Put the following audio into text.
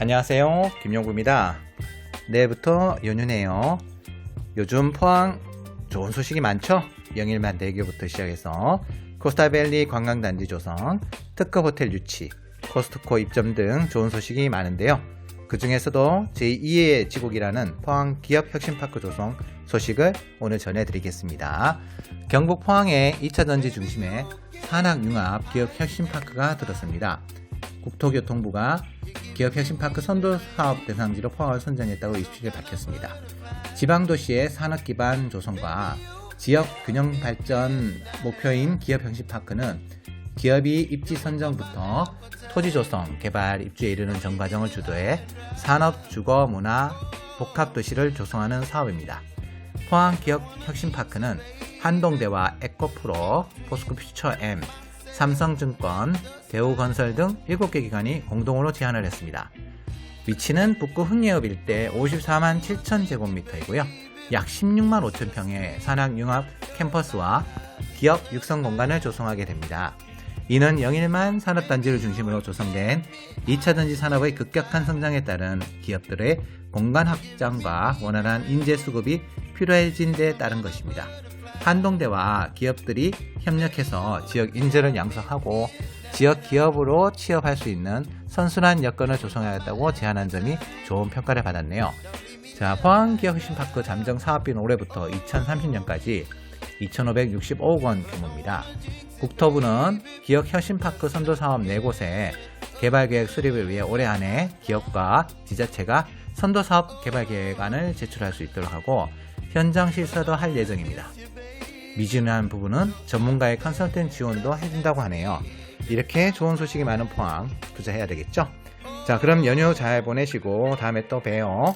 안녕하세요. 김용구입니다. 내일부터 연휴네요. 요즘 포항 좋은 소식이 많죠? 영일만 대교부터 시작해서 코스타밸리 관광단지 조성, 특급 호텔 유치, 코스트코 입점 등 좋은 소식이 많은데요. 그 중에서도 제2의 지국이라는 포항 기업혁신파크 조성 소식을 오늘 전해드리겠습니다. 경북 포항의 2차 전지 중심에 산학융합 기업혁신파크가 들었습니다. 국토교통부가 기업 혁신파크 선도 사업 대상지로 포항을 선정했다고 27일 밝혔습니다. 지방도시의 산업 기반 조성과 지역 균형 발전 목표인 기업 혁신파크는 기업이 입지 선정부터 토지 조성, 개발, 입주에 이르는 전 과정을 주도해 산업, 주거, 문화, 복합 도시를 조성하는 사업입니다. 포항 기업 혁신파크는 한동대와 에코프로, 포스코 퓨처엠, 삼성증권, 대우건설 등 7개 기관이 공동으로 제안을 했습니다. 위치는 북구 흥예읍 일대 54만 7천 제곱미터이고요. 약 16만 5천 평의 산학융합 캠퍼스와 기업 육성 공간을 조성하게 됩니다. 이는 영일만 산업단지를 중심으로 조성된 2차 전지 산업의 급격한 성장에 따른 기업들의 공간 확장과 원활한 인재 수급이 필요해진 데 따른 것입니다. 한동대와 기업들이 협력해서 지역 인재를 양성하고 지역 기업으로 취업할 수 있는 선순환 여건을 조성하겠다고 제안한 점이 좋은 평가를 받았네요. 자, 포항기업혁신파크 잠정 사업비는 올해부터 2030년까지 2,565억 원 규모입니다. 국토부는 기업혁신파크 선도사업 4곳에 개발계획 수립을 위해 올해 안에 기업과 지자체가 선도사업 개발계획안을 제출할 수 있도록 하고 현장 실사도 할 예정입니다. 미진한 부분은 전문가의 컨설팅 지원도 해준다고 하네요. 이렇게 좋은 소식이 많은 포항 투자해야 되겠죠? 자, 그럼 연휴 잘 보내시고 다음에 또 봬요.